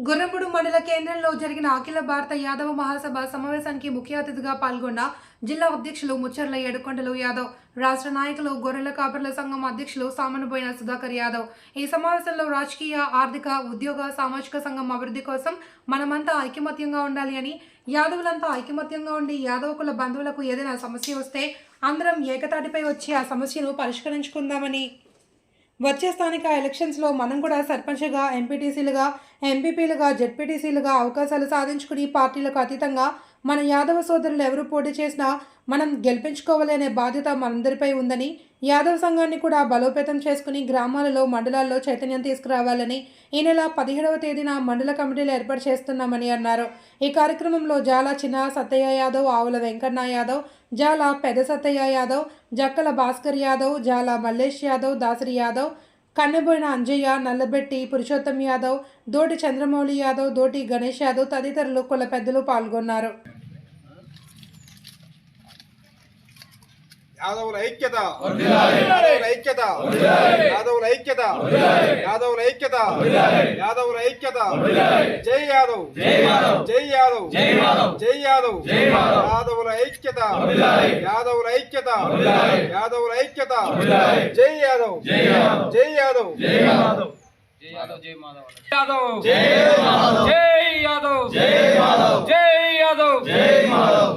గుర్రంపుడు మండల కేంద్రంలో జరిగిన అఖిల భారత యాదవ మహాసభ సమావేశానికి ముఖ్య అతిథిగా పాల్గొన్న జిల్లా అధ్యక్షులు ముచ్చర్ల ఏడుకొండలు యాదవ్ రాష్ట్ర నాయకులు గొర్రెల కాపర్ల సంఘం అధ్యక్షులు సామనుబోయిన సుధాకర్ యాదవ్. ఈ సమావేశంలో రాజకీయ ఆర్థిక ఉద్యోగ సామాజిక సంఘం అభివృద్ధి కోసం మనమంతా ఐకమత్యంగా ఉండాలి అని యాదవులంతా ఐకమత్యంగా ఉండి యాదవ కుల బంధువులకు ఏదైనా సమస్య వస్తే అందరం ఏకతాటిపై వచ్చి ఆ సమస్యను పరిష్కరించుకుందామని వచ్చే స్థానిక ఎలక్షన్స్లో మనం కూడా సర్పంచ్గా ఎంపీటీసీలుగా ఎంపీపీలుగా జెడ్పీటీసీలుగా అవకాశాలు సాధించుకుని పార్టీలకు అతీతంగా మన యాదవ సోదరులు ఎవరు పోటీ చేసినా మనం గెలిపించుకోవాలి అనే బాధ్యత మనందరిపై ఉందని యాదవ సంఘాన్ని కూడా బలోపేతం చేసుకుని గ్రామాలలో మండలాల్లో చైతన్యం తీసుకురావాలని ఈ నెల పదిహేడవ తేదీన మండల కమిటీలు ఏర్పాటు చేస్తున్నామని అన్నారు. ఈ కార్యక్రమంలో జాల చిన్న సత్తయ్య యాదవ్ ఆవుల వెంకన్న యాదవ్ జాల పెద్ద సత్తయ్య యాదవ్ జక్కల భాస్కర్ యాదవ్ జాల మల్లేష్ యాదవ్ దాసరి యాదవ్ కన్నెబోయిన అంజయ్య నల్లబెట్టి పురుషోత్తం యాదవ్ దోటి చంద్రమౌళి యాదవ్ దోటి గణేష్ యాదవ్ తదితరులు కుల పెద్దలు పాల్గొన్నారు. యాదవుల ఐక్యత ఐక్యత యాదవుల ఐక్యత యాదవుల ఐక్యత యాదవుల ఐక్యత జై యాదవ్ జై యాదవ్ జై యాదవ్ యాదవుల ఐక్యత యాదవుల ఐక్యత యాదవుల ఐక్యత జై యాదవ్ జై యాదవ్ యాదవ్ జై యాదవ్ జై యాదవ్ జై యాదవ్ జై యాదవ్ జై మాధవ్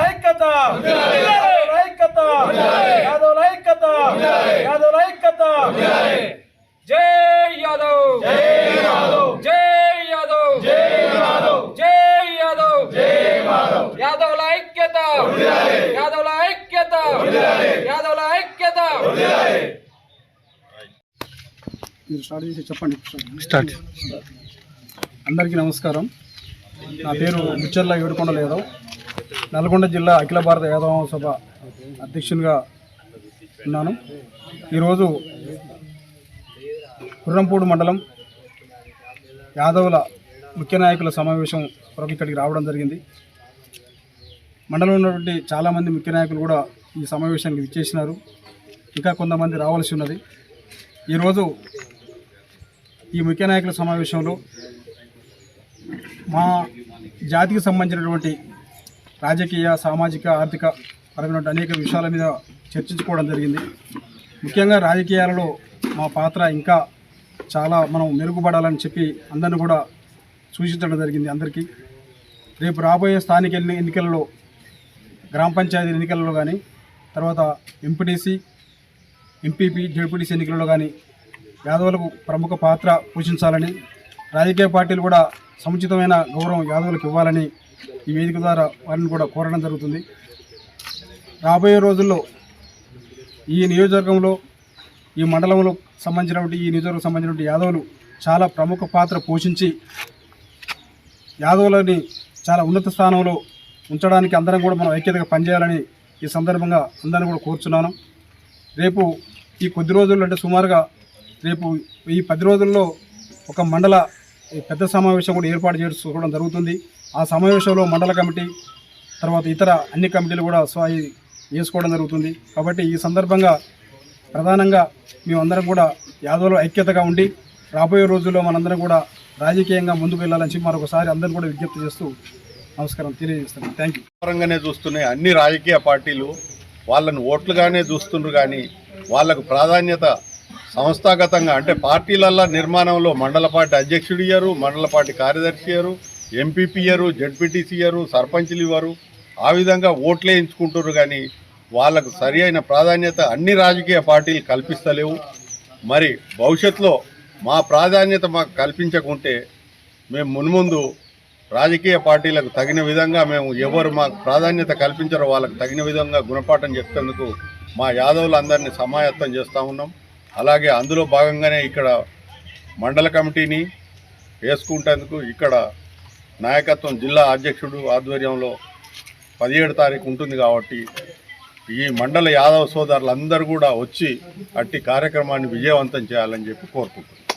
ఐక్యత యాదవుల ఐక్యత యాదవుల ఐక్యత యాదవుల ఐక్యత జై యాదవ్! జై యాదవ్. జై యాదవ్! జై యాదవ్. జై యాదవ్! జై మాధవ్ యాదవుల ఐక్యత యాదవుల ఐక్యత యాదవుల ఐక్యత మీరు స్టార్ట్ చేసి చెప్పండి. స్టార్ట్. అందరికీ నమస్కారం. నా పేరు ముచ్చర్ల ఏడుకొండల యాదవ్. నల్గొండ జిల్లా అఖిల భారత యాదవ సభ అధ్యక్షునిగా ఉన్నాను. ఈరోజు గుర్రంపూడి మండలం యాదవుల ముఖ్య నాయకుల సమావేశం కొరకు ఇక్కడికి రావడం జరిగింది. మండలంలో ఉన్నటువంటి చాలామంది ముఖ్య నాయకులు కూడా ఈ సమావేశానికి ఇచ్చేసినారు ఇంకా కొంతమంది రావాల్సి ఉన్నది. ఈరోజు ఈ ముఖ్య నాయకుల సమావేశంలో మా జాతికి సంబంధించినటువంటి రాజకీయ సామాజిక ఆర్థిక పరమైనటువంటి అనేక విషయాల మీద చర్చించుకోవడం జరిగింది. ముఖ్యంగా రాజకీయాలలో మా పాత్ర ఇంకా చాలా మనం మెరుగుపడాలని చెప్పి అందరిని కూడా సూచించడం జరిగింది అందరికీ. రేపు రాబోయే స్థానిక ఎన్నికలలో గ్రామ పంచాయతీ ఎన్నికలలో కానీ తర్వాత ఎంపీటీసీ ఎంపీపీ జడ్పీటీసీ ఎన్నికలలో కానీ యాదవులకు ప్రముఖ పాత్ర పోషించాలని రాజకీయ పార్టీలు కూడా సముచితమైన గౌరవం యాదవులకు ఇవ్వాలని ఈ వేదిక ద్వారా వారిని కూడా కోరడం జరుగుతుంది. రాబోయే రోజుల్లో ఈ నియోజకవర్గంలో ఈ మండలంలో సంబంధించినటువంటి ఈ నియోజకవర్గం సంబంధించినటువంటి యాదవులు చాలా ప్రముఖ పాత్ర పోషించి యాదవులని చాలా ఉన్నత స్థానంలో ఉంచడానికి అందరం కూడా మనం ఐక్యతగా పనిచేయాలని ఈ సందర్భంగా అందరిని కూడా కోరుచున్నాను. రేపు ఈ కొద్ది రోజుల్లో అంటే సుమారుగా రేపు ఈ పది రోజుల్లో ఒక మండల ఈ పెద్ద సమావేశం కూడా ఏర్పాటు చేసుకోవడం జరుగుతుంది. ఆ సమావేశంలో మండల కమిటీ తర్వాత ఇతర అన్ని కమిటీలు కూడా స్వాయి వేసుకోవడం జరుగుతుంది. కాబట్టి ఈ సందర్భంగా ప్రధానంగా మేమందరం కూడా యాదవులు ఐక్యతగా ఉండి రాబోయే రోజుల్లో మనందరం కూడా రాజకీయంగా ముందుకు వెళ్ళాలని చెప్పి మరొకసారి అందరం కూడా విజ్ఞప్తి చేస్తూ నమస్కారం తెలియజేస్తున్నాను థ్యాంక్ యూ పరంగానే చూస్తున్నాయి అన్ని రాజకీయ పార్టీలు వాళ్ళని ఓట్లుగానే చూస్తుండ్రు కానీ వాళ్ళకు ప్రాధాన్యత సంస్థాగతంగా అంటే పార్టీలల్లా నిర్మాణంలో మండల పార్టీ అధ్యక్షుడు ఇయ్యరు మండల పార్టీ కార్యదర్శి ఇయ్యరు ఎంపీపీ ఇయ్యరు జడ్పీటీసీ ఇయ్యరు సర్పంచులు ఇవ్వరు. ఆ విధంగా ఓట్లే ఎంచుకుంటారు కానీ వాళ్ళకు సరి అయిన ప్రాధాన్యత అన్ని రాజకీయ పార్టీలు కల్పిస్తలేవు. మరి భవిష్యత్తులో మా ప్రాధాన్యత మాకు కల్పించకుంటే మేము మున్ముందు రాజకీయ పార్టీలకు తగిన విధంగా మేము ఎవరు మాకు ప్రాధాన్యత కల్పించారో వాళ్ళకు తగిన విధంగా గుణపాఠం చెప్తేందుకు మా యాదవులందరినీ సమాయత్తం చేస్తూ ఉన్నాం. అలాగే అందులో భాగంగానే ఇక్కడ మండల కమిటీని వేసుకుంటేందుకు ఇక్కడ నాయకత్వం జిల్లా అధ్యక్షుడు ఆధ్వర్యంలో పదిహేడు తారీఖు ఉంటుంది కాబట్టి ఈ మండల యాదవ సోదరులందరూ కూడా వచ్చి అట్టి కార్యక్రమాన్ని విజయవంతం చేయాలని చెప్పి కోరుకుంటున్నాను